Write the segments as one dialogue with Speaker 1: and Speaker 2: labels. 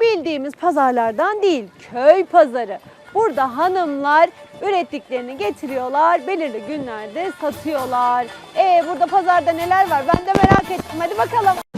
Speaker 1: bildiğimiz pazarlardan değil, köy pazarı. Burada hanımlar ürettiklerini getiriyorlar, belirli günlerde satıyorlar. E burada pazarda neler var? Ben de merak ettim. Hadi bakalım.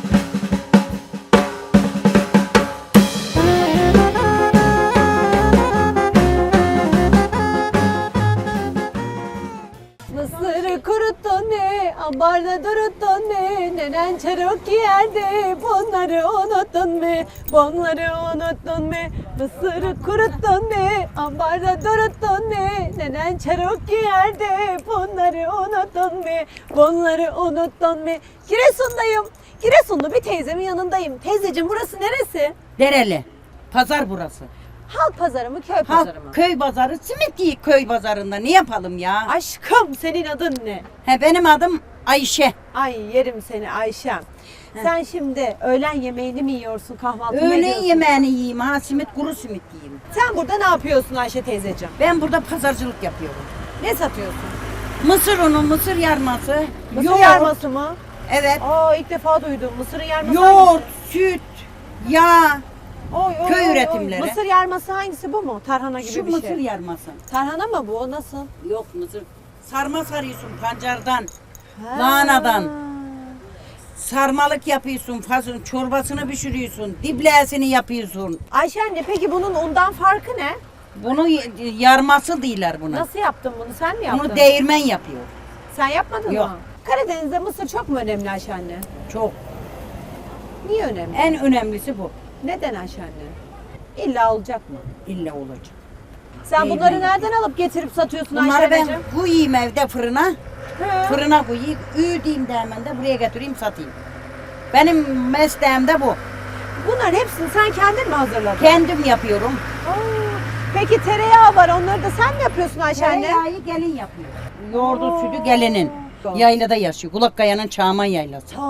Speaker 1: Mısırı kuruttun ne, ambarda duruttun ne, nenen çarık yerdi, bunları unuttun mu, bunları unuttun mu? Mısırı kuruttun ne, ambarda duruttun ne, nenen çarık yerdi, bunları unuttun mu, bunları unuttun mu? Giresun'dayım, Giresunlu bir teyzemin yanındayım. Teyzeciğim burası neresi?
Speaker 2: Dereli. Pazar burası.
Speaker 1: Halk pazarı mı, köy pazarı mı?
Speaker 2: köy pazarı, simit değil köy pazarında. Ne yapalım ya?
Speaker 1: Aşkım senin adın ne?
Speaker 2: He, benim adım Ayşe.
Speaker 1: Ay yerim seni Ayşem. Sen şimdi öğlen yemeğini mi yiyorsun, kahvaltı mı
Speaker 2: Öğlen
Speaker 1: ediyorsun?
Speaker 2: yemeğini yiyeyim ha, simit kuru simit yiyeyim.
Speaker 1: Sen burada ne yapıyorsun Ayşe teyzeciğim?
Speaker 2: Ben burada pazarcılık yapıyorum.
Speaker 1: Ne satıyorsun?
Speaker 2: Mısır unu, mısır yarması,
Speaker 1: Mısır
Speaker 2: yoğurt.
Speaker 1: yarması mı?
Speaker 2: Evet.
Speaker 1: Aa ilk defa duydum. Mısırın yarması
Speaker 2: Yoğurt, süt, yağ.
Speaker 1: Oy, oy,
Speaker 2: köy
Speaker 1: oy, oy.
Speaker 2: üretimleri.
Speaker 1: Mısır yarması hangisi bu mu? Tarhana gibi
Speaker 2: Şu
Speaker 1: bir
Speaker 2: mısır
Speaker 1: şey.
Speaker 2: yarması.
Speaker 1: Tarhana mı bu? O nasıl?
Speaker 2: Yok mısır. Sarma sarıyorsun pancardan,
Speaker 1: Ha.
Speaker 2: lahanadan. Sarmalık yapıyorsun, fasulye çorbasını pişiriyorsun, diblesini yapıyorsun.
Speaker 1: Ayşe anne peki bunun undan farkı ne?
Speaker 2: Bunu y- yarması değiller buna.
Speaker 1: Nasıl yaptın bunu? Sen mi yaptın?
Speaker 2: Bunu değirmen yapıyor.
Speaker 1: Sen yapmadın
Speaker 2: Yok.
Speaker 1: mı? Karadeniz'de mısır çok mu önemli Ayşe anne?
Speaker 2: Çok.
Speaker 1: Niye önemli?
Speaker 2: En önemlisi bu.
Speaker 1: Neden Ayşe anne? İlla olacak mı?
Speaker 2: İlla olacak.
Speaker 1: Sen
Speaker 2: Değirmen
Speaker 1: bunları nereden alıp getirip satıyorsun
Speaker 2: Bunları
Speaker 1: Ayşe
Speaker 2: ben
Speaker 1: anneciğim?
Speaker 2: koyayım evde fırına.
Speaker 1: He.
Speaker 2: Fırına koyayım. Üyüdeyim de hemen de buraya götüreyim satayım. Benim mesleğim de bu.
Speaker 1: Bunların hepsini sen kendin mi hazırladın?
Speaker 2: Kendim yapıyorum.
Speaker 1: Aa, Peki tereyağı var onları da sen mi yapıyorsun Ayşe anne?
Speaker 2: Tereyağı gelin yapıyor. Yoğurdu sütü gelinin. Yaylada yaşıyor. Kulakkaya'nın Çağman yaylası.
Speaker 1: Ta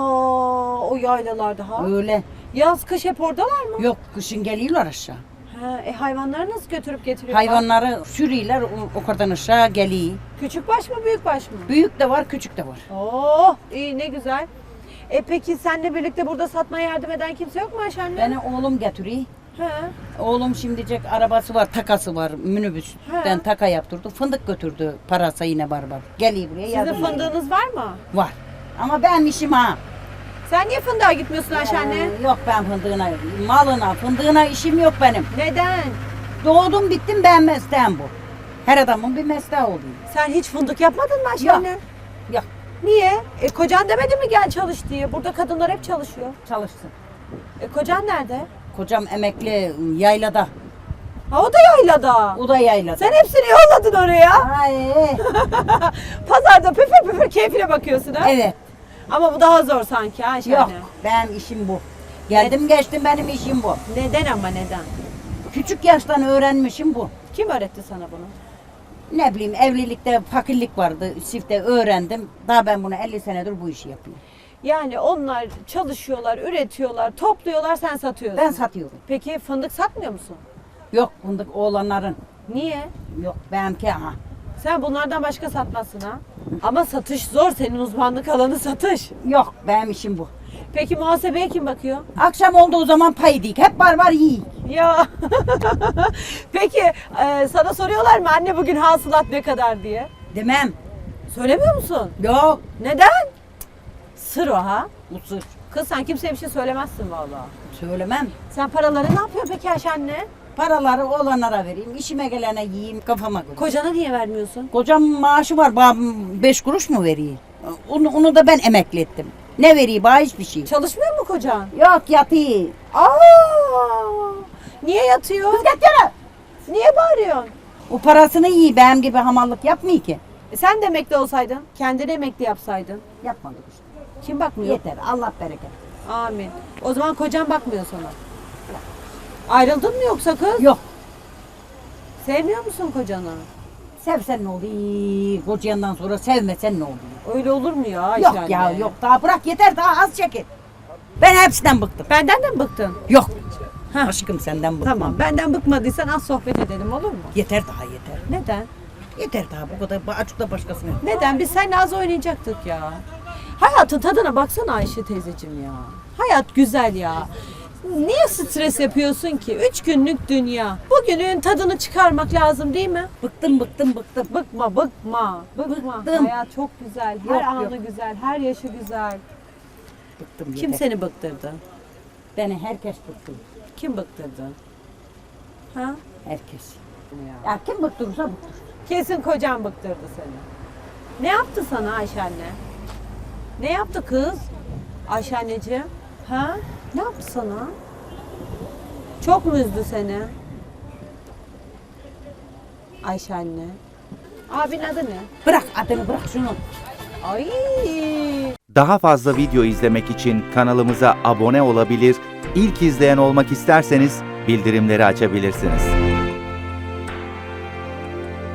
Speaker 1: o yaylalarda ha.
Speaker 2: Öyle.
Speaker 1: Yaz kış hep oradalar mı?
Speaker 2: Yok kışın geliyorlar aşağı.
Speaker 1: Ha, e hayvanları nasıl götürüp getiriyorlar?
Speaker 2: Hayvanları sürüyorlar o, o kadar aşağı geliyor.
Speaker 1: Küçük baş mı büyük baş mı?
Speaker 2: Büyük de var küçük de var.
Speaker 1: Oh iyi ne güzel. E peki seninle birlikte burada satmaya yardım eden kimse yok mu Ayşe anne?
Speaker 2: Beni oğlum getiriyor.
Speaker 1: He.
Speaker 2: Oğlum şimdicek arabası var, takası var, minibüsten
Speaker 1: He.
Speaker 2: taka yaptırdı. Fındık götürdü parası yine barbar. Geliyor buraya
Speaker 1: Sizin
Speaker 2: yardım ediyor.
Speaker 1: fındığınız var mı?
Speaker 2: Var. Ama ben işim ha.
Speaker 1: Sen niye fındığa gitmiyorsun Ayşe anne?
Speaker 2: Ee, yok ben fındığına, malına, fındığına işim yok benim.
Speaker 1: Neden?
Speaker 2: Doğdum bittim ben mesleğim bu. Her adamın bir mesleği oluyor.
Speaker 1: Sen hiç fındık yapmadın mı Ayşe
Speaker 2: Yok.
Speaker 1: anne?
Speaker 2: Yok
Speaker 1: Niye? E kocan demedi mi gel çalış diye? Burada kadınlar hep çalışıyor.
Speaker 2: çalışsın.
Speaker 1: E kocan nerede?
Speaker 2: Kocam emekli yaylada.
Speaker 1: Ha o da yaylada.
Speaker 2: O da yaylada.
Speaker 1: Sen hepsini yolladın oraya.
Speaker 2: Ay,
Speaker 1: Pazarda püfür püfür keyfine bakıyorsun ha?
Speaker 2: evet.
Speaker 1: Ama bu daha zor sanki Ayşe
Speaker 2: Yok
Speaker 1: anne.
Speaker 2: ben işim bu. Geldim geçtim benim işim bu.
Speaker 1: Neden ama neden?
Speaker 2: Küçük yaştan öğrenmişim bu.
Speaker 1: Kim öğretti sana bunu?
Speaker 2: Ne bileyim evlilikte fakirlik vardı. Sifte öğrendim. Daha ben bunu 50 senedir bu işi yapıyorum.
Speaker 1: Yani onlar çalışıyorlar, üretiyorlar, topluyorlar, sen satıyorsun.
Speaker 2: Ben satıyorum.
Speaker 1: Peki fındık satmıyor musun?
Speaker 2: Yok fındık oğlanların.
Speaker 1: Niye?
Speaker 2: Yok benimki ha.
Speaker 1: Sen bunlardan başka satmazsın ha? Ama satış zor. Senin uzmanlık alanı satış.
Speaker 2: Yok benim işim bu.
Speaker 1: Peki muhasebeye kim bakıyor?
Speaker 2: Akşam olduğu zaman pay dik. Hep var var yiyin.
Speaker 1: Ya. Peki e, sana soruyorlar mı anne bugün hasılat ne kadar diye?
Speaker 2: Demem.
Speaker 1: Söylemiyor musun?
Speaker 2: Yok.
Speaker 1: Neden? Sır o ha?
Speaker 2: Usul.
Speaker 1: Kız sen kimseye bir şey söylemezsin vallahi.
Speaker 2: Söylemem.
Speaker 1: Sen paraları ne yapıyor peki Ayşe anne?
Speaker 2: Paraları oğlanlara vereyim. işime gelene yiyeyim. Kafama göre.
Speaker 1: Kocana niye vermiyorsun?
Speaker 2: Kocam maaşı var. Bana beş kuruş mu veriyor? Onu, onu da ben emekli ettim. Ne veriyor bana hiçbir şey.
Speaker 1: Çalışmıyor mu kocan?
Speaker 2: Yok yatıyor.
Speaker 1: Aa! Niye yatıyor?
Speaker 2: Kız gel
Speaker 1: Niye bağırıyorsun?
Speaker 2: O parasını yiyor. Benim gibi hamallık yapmıyor ki.
Speaker 1: E sen de emekli olsaydın, kendini emekli yapsaydın.
Speaker 2: Yapmadık işte.
Speaker 1: Kim bakmıyor?
Speaker 2: Yeter. Allah bereket.
Speaker 1: Amin. O zaman kocan bakmıyor sana. Ayrıldın mı yoksa kız?
Speaker 2: Yok.
Speaker 1: Sevmiyor musun kocanı?
Speaker 2: Sevsen ne oluyor? Kocayandan sonra sevmesen ne oluyor?
Speaker 1: Öyle olur mu ya
Speaker 2: Yok
Speaker 1: anne?
Speaker 2: ya yok daha bırak yeter daha az çekin. Ben hepsinden bıktım.
Speaker 1: Benden de mi bıktın?
Speaker 2: Yok.
Speaker 1: Heh.
Speaker 2: Aşkım senden bıktım.
Speaker 1: Tamam. Benden bıkmadıysan az sohbet edelim olur mu?
Speaker 2: Yeter daha yeter.
Speaker 1: Neden?
Speaker 2: Yeter daha bu kadar. Açık da başkasına.
Speaker 1: Neden? Biz seninle az oynayacaktık ya. Hayatın tadına baksana Ayşe teyzeciğim ya. Hayat güzel ya. Niye stres yapıyorsun ki? Üç günlük dünya. Bugünün tadını çıkarmak lazım değil mi?
Speaker 2: Bıktım bıktım bıktım.
Speaker 1: Bıkma, bıkma. Bıkma.
Speaker 2: Bıktım.
Speaker 1: Hayat çok güzel. Her
Speaker 2: Yok,
Speaker 1: anı
Speaker 2: yok.
Speaker 1: güzel. Her yaşı güzel.
Speaker 2: Bıktım
Speaker 1: Kim
Speaker 2: yeter.
Speaker 1: seni bıktırdı?
Speaker 2: Beni herkes bıktı.
Speaker 1: Kim bıktırdı? Ha?
Speaker 2: Herkes.
Speaker 1: Ya.
Speaker 2: Ya kim bıktırırsa bıktır.
Speaker 1: Kesin kocan bıktırdı seni. Ne yaptı sana Ayşe anne? Ne yaptı kız? Ayşe anneciğim. Ha? Ne yaptı sana? Çok mu üzdü seni? Ayşe anne. Abin adı ne?
Speaker 2: Bırak adını bırak şunu.
Speaker 1: Ay.
Speaker 3: Daha fazla video izlemek için kanalımıza abone olabilir, ilk izleyen olmak isterseniz bildirimleri açabilirsiniz.